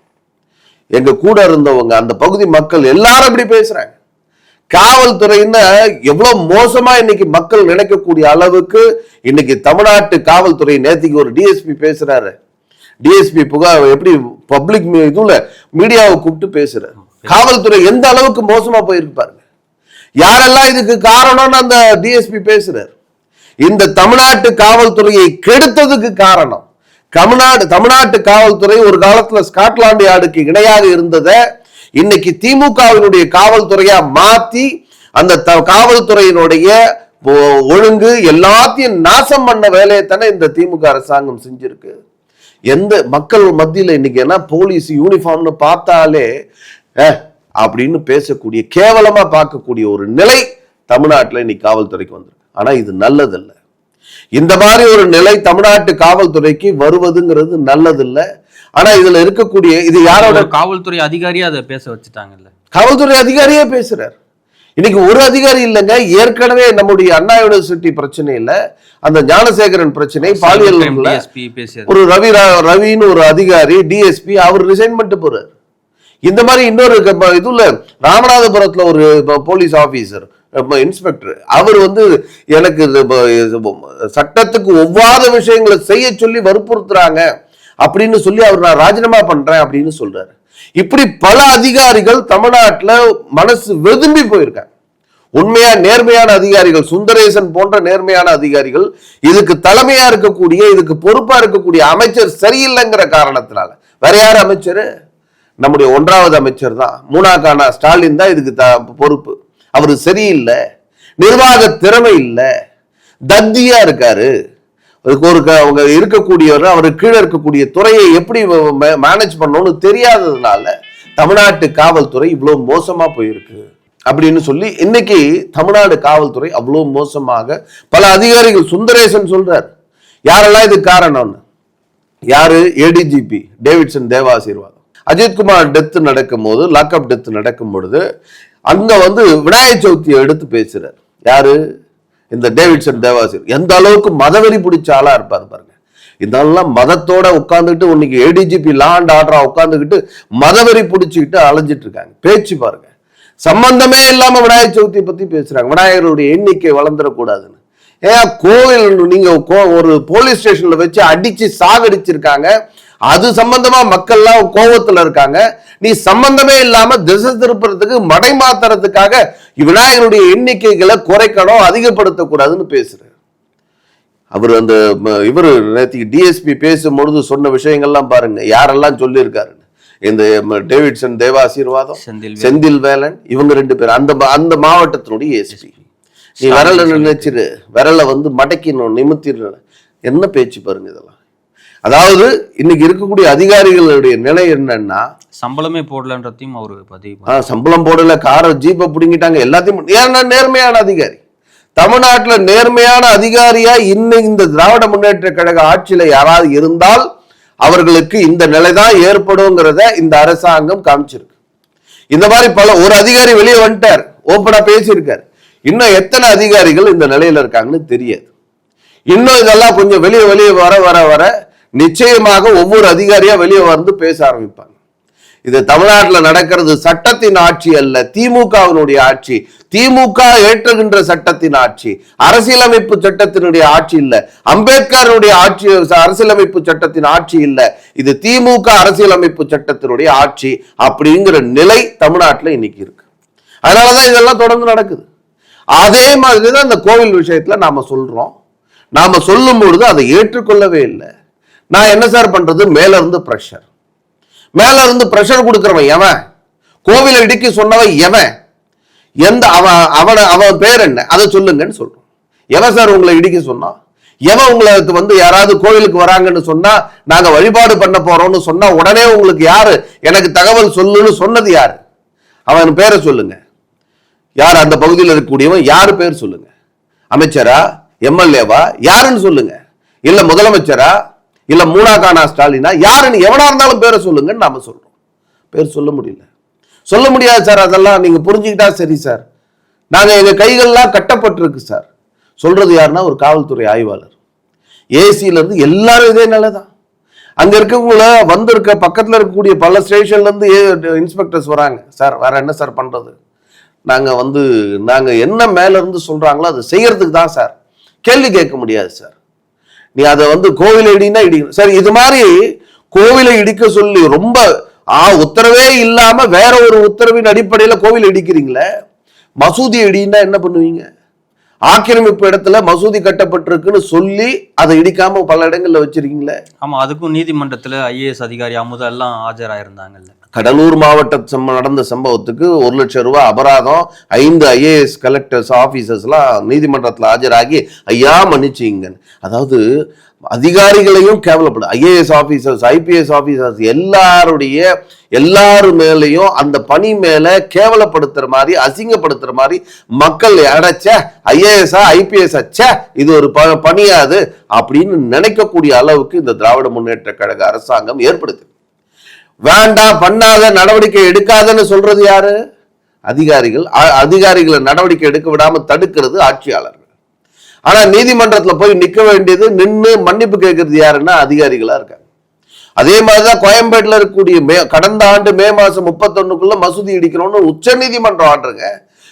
எங்க கூட இருந்தவங்க அந்த பகுதி மக்கள் எல்லாரும் இப்படி பேசுறாங்க. காவல்துறைன்னா எவ்வளவு மோசமா இன்னைக்கு மக்கள் நினைக்கக்கூடிய அளவுக்கு இன்னைக்கு தமிழ்நாட்டு காவல்துறை நேத்திக்கு ஒரு டிஎஸ்பி பேசுறாரு. டிஎஸ்பி புகார் எப்படி பப்ளிக் இதுல மீடியாவை கூப்பிட்டு பேசுறாரு. காவல்துறை எந்த அளவுக்கு மோசமா போயிருக்கு பாருங்க. யாரெல்லாம் இதுக்கு காரணம்னு அந்த டிஎஸ்பி பேசுறாரு. இந்த தமிழ்நாட்டு காவல்துறையை கெடுத்ததுக்கு காரணம். தமிழ்நாடு தமிழ்நாட்டு காவல்துறை ஒரு காலத்துல ஸ்காட்லாந்து யார்டுக்கு இணையாக இருந்ததை இன்னைக்கு திமுகவினுடைய காவல்துறையா மாத்தி அந்த த- காவல்துறையினுடைய ஒ- ஒழுங்கு எல்லாத்தையும் நாசம் பண்ண வேலையை தானே இந்த திமுக அரசாங்கம் செஞ்சிருக்கு. எந்த மக்கள் மத்தியில் இன்னைக்கு என்ன போலீஸ் யூனிஃபார்ம்னு பார்த்தாலே அப்படின்னு பேசக்கூடிய கேவலமா பார்க்கக்கூடிய ஒரு நிலை தமிழ்நாட்டில் இன்னைக்கு காவல்துறைக்கு வந்திருக்கு. ஆனா இது நல்லதல்ல. இந்த மாதிரி ஒரு நிலை தமிழ்நாட்டு காவல்துறைக்கு வருவதுங்கிறது நல்லதில்லை. ஆனா இதுல இருக்கக்கூடிய இது யாரோட காவல்துறை அதிகாரியா அதை பேச வச்சுட்டாங்கல்ல. காவல்துறை அதிகாரியே பேசுறார். இன்னைக்கு ஒரு அதிகாரி இல்லைங்க ஏற்கனவே நம்முடைய அண்ணா யூனிவர்சிட்டி பிரச்சனை இல்ல அந்த ஞானசேகரன் பிரச்சனை பாலியல் ஒரு ரவி ரவின்னு ஒரு அதிகாரி டிஎஸ்பி அவர் ரிசைன் பண்ணிட்டு போறாரு. இந்த மாதிரி இன்னொரு இதுல ராமநாதபுரத்துல ஒரு போலீஸ் ஆபீசர் இன்ஸ்பெக்டர் அவர் வந்து எனக்கு சட்டத்துக்கு ஒவ்வாத விஷயங்களை செய்ய சொல்லி வற்புறுத்துறாங்க. அப்படின்னு சொல்லி அவர் நான் ராஜினாமா பண்றேன் அப்படின்னு சொல்றாரு. இப்படி பல அதிகாரிகள் தமிழ்நாட்டில் மனசு வெதும்பி போயிருக்காங்க. உண்மையா நேர்மையான அதிகாரிகள் சுந்தரேசன் போன்ற நேர்மையான அதிகாரிகள் இதுக்கு தலைமையா இருக்கக்கூடிய இதுக்கு பொறுப்பா இருக்கக்கூடிய அமைச்சர் சரியில்லைங்கிற காரணத்தினால. வேற யார் அமைச்சர்? நம்முடைய ஒன்றாவது அமைச்சர் தான். மூணாக்கான ஸ்டாலின் தான் இதுக்கு த- பொறுப்பு. அவர் சரியில்லை. நிர்வாக திறமை இல்லை. தத்தியா இருக்காரு. அதுக்கு ஒரு அவங்க இருக்கக்கூடியவர் அவருக்கு கீழே இருக்கக்கூடிய துறையை எப்படி மேனேஜ் பண்ணணும்னு தெரியாததுனால தமிழ்நாட்டு காவல்துறை இவ்வளவு மோசமா போயிருக்கு அப்படின்னு சொல்லி இன்னைக்கு தமிழ்நாடு காவல்துறை அவ்வளவு மோசமாக பல அதிகாரிகள் சுந்தரேசன் சொல்றார். யாரெல்லாம் இது காரணம்னு யாரு? ADGP Davidson Devasirvatham. Ajithkumar death நடக்கும் போது லாக்அப் டெத் நடக்கும் பொழுது அங்க வந்து விநாயகர் சதுர்த்தியை எடுத்து பேசுறார். யாரு? இந்த டேவிட்சன் தேவாசிர் எந்த அளவுக்கு மதவெறி பிடிச்ச ஆளாக இருப்பார் பாருங்க. இதெல்லாம் மதத்தோட உட்காந்துக்கிட்டு இன்னைக்கு ஏடிஜிபி லா அண்ட் ஆர்டரா உட்காந்துக்கிட்டு மதவெறி பிடிச்சிக்கிட்டு அலைஞ்சிட்டு இருக்காங்க பேச்சு பாருங்க. சம்பந்தமே இல்லாம விநாயகர் சதுர்த்தியை பத்தி பேசுறாங்க. விநாயகருடைய எண்ணிக்கை வளர்ந்துடக்கூடாதுன்னு. ஏன் கோவில் நீங்க கோ- ஒரு போலீஸ் ஸ்டேஷன்ல வச்சு அடிச்சு சாகடிச்சிருக்காங்க. அது சம்பந்தமா மக்கள்லாம் கோவத்துல இருக்காங்க. நீ சம்பந்தமே இல்லாம திசை திருப்புறதுக்கு மடை மாத்துறதுக்காக விநாயகருடைய எண்ணிக்கைகளை குறைக்கணும் அதிகப்படுத்தக்கூடாதுன்னு பேசுறாரு. அவர் அந்த இவரு நேத்திக்கு டிஎஸ்பி பேசும்பொழுது சொன்ன விஷயங்கள்லாம் பாருங்க. யாரெல்லாம் சொல்லியிருக்காருன்னு இந்த டேவிட்சன் தேவாசீர்வாதம் செந்தில் வேலன் இவங்க ரெண்டு பேரும் அந்த அந்த மாவட்டத்தினுடைய எஸ்பி நீ விரல நினைச்சிரு. விரல வந்து மடக்கிடணும் நிமித்திடணும். என்ன பேச்சு பாருங்க இதெல்லாம். அதாவது இன்னைக்கு இருக்கக்கூடிய அதிகாரிகளுடைய நிலை என்னன்னா சம்பளமே போடலன்றதையும் அவர் பதிவு சம்பளம் போடல காரை ஜீப்பை பிடுங்கிட்டாங்க எல்லாத்தையும் ஏன்னா நேர்மையான அதிகாரி. தமிழ்நாட்டுல நேர்மையான அதிகாரியா இன்னும் இந்த திராவிட முன்னேற்ற கழக ஆட்சியில யாராவது இருந்தால் அவர்களுக்கு இந்த நிலைதான் ஏற்படுங்கிறத இந்த அரசாங்கம் காமிச்சிருக்கு. இந்த மாதிரி பல ஒரு அதிகாரி வெளியே வந்துட்டார் ஓப்பனா பேசியிருக்கார். இன்னும் எத்தனை அதிகாரிகள் இந்த நிலையில இருக்காங்கன்னு தெரியாது. இன்னும் இதெல்லாம் கொஞ்சம் வெளியே வெளியே வர வர வர நிச்சயமாக ஒவ்வொரு அதிகாரியா வெளியே வந்து பேச ஆரம்பிப்பாங்க. இது தமிழ்நாட்டில் நடக்கிறது சட்டத்தின் ஆட்சி அல்ல திமுகவினுடைய ஆட்சி. திமுக ஏற்றுகின்ற சட்டத்தின் ஆட்சி. அரசியலமைப்பு சட்டத்தினுடைய ஆட்சி இல்ல. அம்பேத்கருடைய ஆட்சி அரசியலமைப்பு சட்டத்தின் ஆட்சி இல்ல. இது திமுக அரசியலமைப்பு சட்டத்தினுடைய ஆட்சி அப்படிங்கிற நிலை தமிழ்நாட்டில் இன்னைக்கு இருக்கு. அதனாலதான் இதெல்லாம் தொடர்ந்து நடக்குது. அதே மாதிரி தான் இந்த கோவில் விஷயத்துல நாம சொல்றோம். நாம சொல்லும் பொழுது அதை ஏற்றுக்கொள்ளவே இல்லை. நான் என்ன சார் பண்றது? மேல இருந்து பிரஷர் மேல இருந்து பிரஷர் கொடுக்கிறவன் எவன்? கோவிலை இடிக்கி சொன்னவன் எவன்? எந்த அவன் அவன அவன் பேர் என்ன? அதை சொல்லுங்கன்னு சொல்றோம். எவன் சார் உங்களை இடிக்க சொன்னான் எவன் உங்களுக்கு வந்து யாராவது கோவிலுக்கு வராங்கன்னு சொன்னா நாங்க வழிபாடு பண்ண போறோம்னு சொன்னா உடனே உங்களுக்கு யாரு? எனக்கு தகவல் சொல்லுன்னு சொன்னது யாரு? அவன் பேரை சொல்லுங்க. யார் அந்த பகுதியில் இருக்கக்கூடியவன்? யார் பேர் சொல்லுங்க. அமைச்சரா? எம்எல்ஏவா? யாருன்னு சொல்லுங்க. இல்ல முதலமைச்சரா? இல்ல மூணா ஸ்டாலினா? யாருன்னு எவனா இருந்தாலும் பேரை சொல்லுங்கன்னு நாம சொல்றோம். பேர் சொல்ல முடியல. சொல்ல முடியாது சார் அதெல்லாம் நீங்க புரிஞ்சுக்கிட்டா சரி சார். நாங்க எங்க கைகள்லாம் கட்டப்பட்டிருக்கு சார். சொல்றது யாருன்னா ஒரு காவல்துறை ஆய்வாளர். ஏசியிலேருந்து எல்லாரும் இதே நிலைதான். அங்கே இருக்கவங்கள வந்திருக்க பக்கத்தில் இருக்கக்கூடிய பல ஸ்டேஷன்லேருந்து இன்ஸ்பெக்டர்ஸ் வராங்க. சார் வேற என்ன சார் பண்ணுறது நாங்கள் வந்து நாங்கள் என்ன மேலேருந்து சொல்கிறாங்களோ அதை செய்யறதுக்கு தான் சார். கேள்வி கேட்க முடியாது சார். நீ அதை வந்து கோவிலை இடினா இடிக்கணும் சரி இது மாதிரி கோவிலை இடிக்க சொல்லி ரொம்ப ஆ உத்தரவே இல்லாம வேற ஒரு உத்தரவின் அடிப்படையில கோவில் இடிக்கிறீங்களே? மசூதி இடின்னா என்ன பண்ணுவீங்க? ஆக்கிரமிப்பு இடத்துல மசூதி கட்டப்பட்டிருக்குன்னு சொல்லி அதை இடிக்காம பல இடங்கள்ல வச்சிருக்கீங்களே? ஆமா அதுக்கும் நீதிமன்றத்துல ஐஏஎஸ் அதிகாரி அமுதா எல்லாம் ஆஜராயிருந்தாங்கல்ல. கடலூர் மாவட்ட சம்ப நடந்த சம்பவத்துக்கு ஒரு லட்சம் ரூபாய் அபராதம் ஐந்து ஐஏஎஸ் கலெக்டர்ஸ் ஆஃபீஸர்ஸ்லாம் நீதிமன்றத்தில் ஆஜராகி ஐயா மன்னிச்சிங்க அதாவது அதிகாரிகளையும் கேவலப்படும் ஐஏஎஸ் ஆஃபீஸர்ஸ் ஐபிஎஸ் ஆஃபீஸர்ஸ் எல்லாருடைய எல்லாரு மேலேயும் அந்த பணி மேல கேவலப்படுத்துற மாதிரி அசிங்கப்படுத்துற மாதிரி மக்கள் அடைச்ச ஐஏஎஸ்ஆ ஐபிஎஸ் அச்ச இது ஒரு ப பணியாது அப்படின்னு நினைக்கக்கூடிய அளவுக்கு இந்த திராவிட முன்னேற்ற கழக அரசாங்கம் ஏற்படுத்து வேண்டாம் பண்ணாத நடவடிக்கை எடுக்காதன்னு சொல்றது யாரு? அதிகாரிகள். அ- அதிகாரிகளை நடவடிக்கை எடுக்க விடாம தடுக்கிறது ஆட்சியாளர்கள். ஆனா நீதிமன்றத்துல போய் நிக்க வேண்டியது நின்று மன்னிப்பு கேட்கறது யாருன்னா அதிகாரிகளா இருக்காங்க. அதே மாதிரிதான் கோயம்பேட்டில் இருக்கக்கூடிய மே கடந்த ஆண்டு மே மாசம் முப்பத்தொன்னுக்குள்ள மசூதி இடிக்கணும்னு உச்ச நீதிமன்றம் ஆர்டருங்க.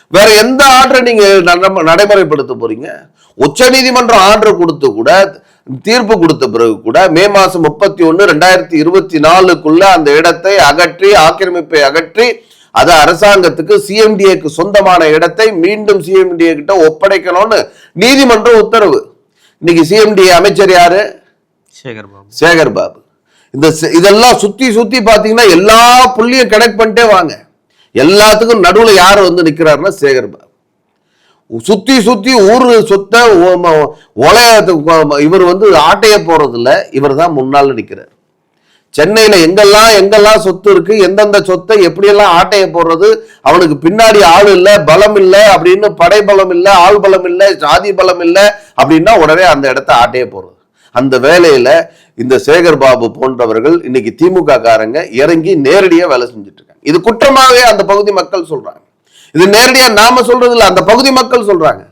வேற எந்த ஆர்டரை நீங்க நடைமுறைப்படுத்த போறீங்க? உச்ச நீதிமன்றம் ஆர்டர் கொடுத்து கூட தீர்ப்பு கொடுத்த பிறகு கூட மே மாசம் முப்பத்தி ஒன்னு ரெண்டாயிரத்தி இருபத்தி நாலுக்குள்ள அந்த இடத்தை அகற்றி ஆக்கிரமிப்பை அகற்றி அது அரசாங்கத்துக்கு சிஎம்டிஏக்கு சொந்தமான இடத்தை மீண்டும் சிஎம்டிஏ கிட்ட ஒப்படைக்கணும்னு நீதிமன்றம் உத்தரவு. இன்னைக்கு சிஎம்டிஏ அமைச்சர் யாரு? சேகர் பாபு சேகர் பாபு இந்த இதெல்லாம் சுத்தி சுத்தி பாத்தீங்கன்னா எல்லா புள்ளியும் கனெக்ட் பண்ணிட்டே வாங்க. எல்லாத்துக்கும் நடுவுல யார் வந்து நிக்கிறாருன்னா சேகர் பாபு சுத்தி சுத்தி ஊர் சொத்தை ஒலையத்துக்கு இவர் வந்து ஆட்டைய போறது இவர் தான் முன்னால் நிற்கிறார். சென்னையில எங்கெல்லாம் எங்கெல்லாம் சொத்து இருக்கு எந்தெந்த சொத்தை எப்படியெல்லாம் ஆட்டைய போடுறது அவனுக்கு பின்னாடி ஆள் இல்லை பலம் இல்லை அப்படின்னு படை பலம் இல்லை ஆள் பலம் இல்லை ஜாதி பலம் இல்லை அப்படின்னா உடனே அந்த இடத்த ஆட்டைய போடுறது. அந்த வேலையில இந்த சேகர் பாபு போன்றவர்கள் இன்னைக்கு திமுக காரங்க இறங்கி நேரடியாக வேலை செஞ்சுட்டு இருக்காங்க. இது குற்றமாகவே அந்த பகுதி மக்கள் சொல்றாங்க. இது நேரடியா நாம சொல்றது இல்லை அந்த பகுதி மக்கள் சொல்றாங்க.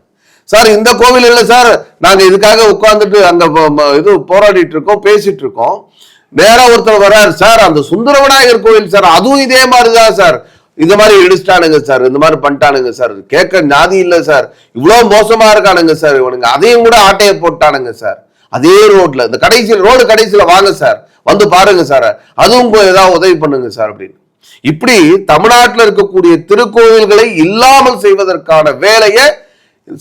சார் இந்த கோவில் இல்லை சார் நாங்க இதுக்காக உட்கார்ந்துட்டு அங்க இது போராடிட்டு இருக்கோம் பேசிட்டு இருக்கோம். நேரா ஒருத்தர் வர்றாரு சார் அந்த சுந்தர விநாயகர் கோவில் சார் அதுவும் இதே மாதிரிதான் சார். இந்த மாதிரி இடிச்சிட்டானுங்க சார் இந்த மாதிரி பண்ணிட்டானுங்க சார். கேட்க ஞாதி இல்லை சார். இவ்வளோ மோசமா இருக்கானுங்க சார் இவனுங்க. அதையும் கூட ஆட்டையை போட்டானுங்க சார். அதே ரோட்ல இந்த கடைசியில் ரோடு கடைசியில் வாங்க சார். வந்து பாருங்க சார். அதுவும் போய் ஏதாவது உதவி பண்ணுங்க சார் அப்படின்னு. இப்படி தமிழ்நாட்டில் இருக்கக்கூடிய திருக்கோவில்களை இல்லாமல் செய்வதற்கான வேலையை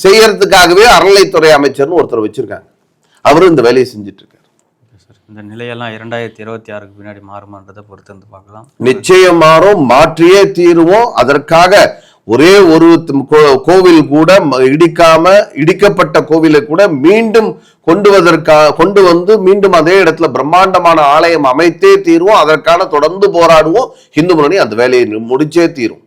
செய்யறதுக்காகவே அறநிலைத்துறை அமைச்சர்னு ஒருத்தர் வச்சிருக்காங்க. அவரும் இந்த வேலையை செஞ்சுட்டு இருக்காரு இந்த நிலையெல்லாம் இரண்டாயிரத்தி இருபத்தி ஆறுக்கு பின்னாடி மாறுமான்றதை பொறுத்து வந்து பார்க்கலாம். நிச்சயம் மாறும் மாற்றியே தீருவோம். அதற்காக ஒரே ஒரு கோவில் கூட இடிக்காம இடிக்கப்பட்ட கோவிலை கூட மீண்டும் கொண்டுவதற்காக கொண்டு வந்து மீண்டும் அதே இடத்துல பிரம்மாண்டமான ஆலயம் அமைத்தே தீருவோம். அதற்கான தொடர்ந்து போராடுவோம். இந்து முன்னணி அந்த வேலையை முடிச்சே தீரும்.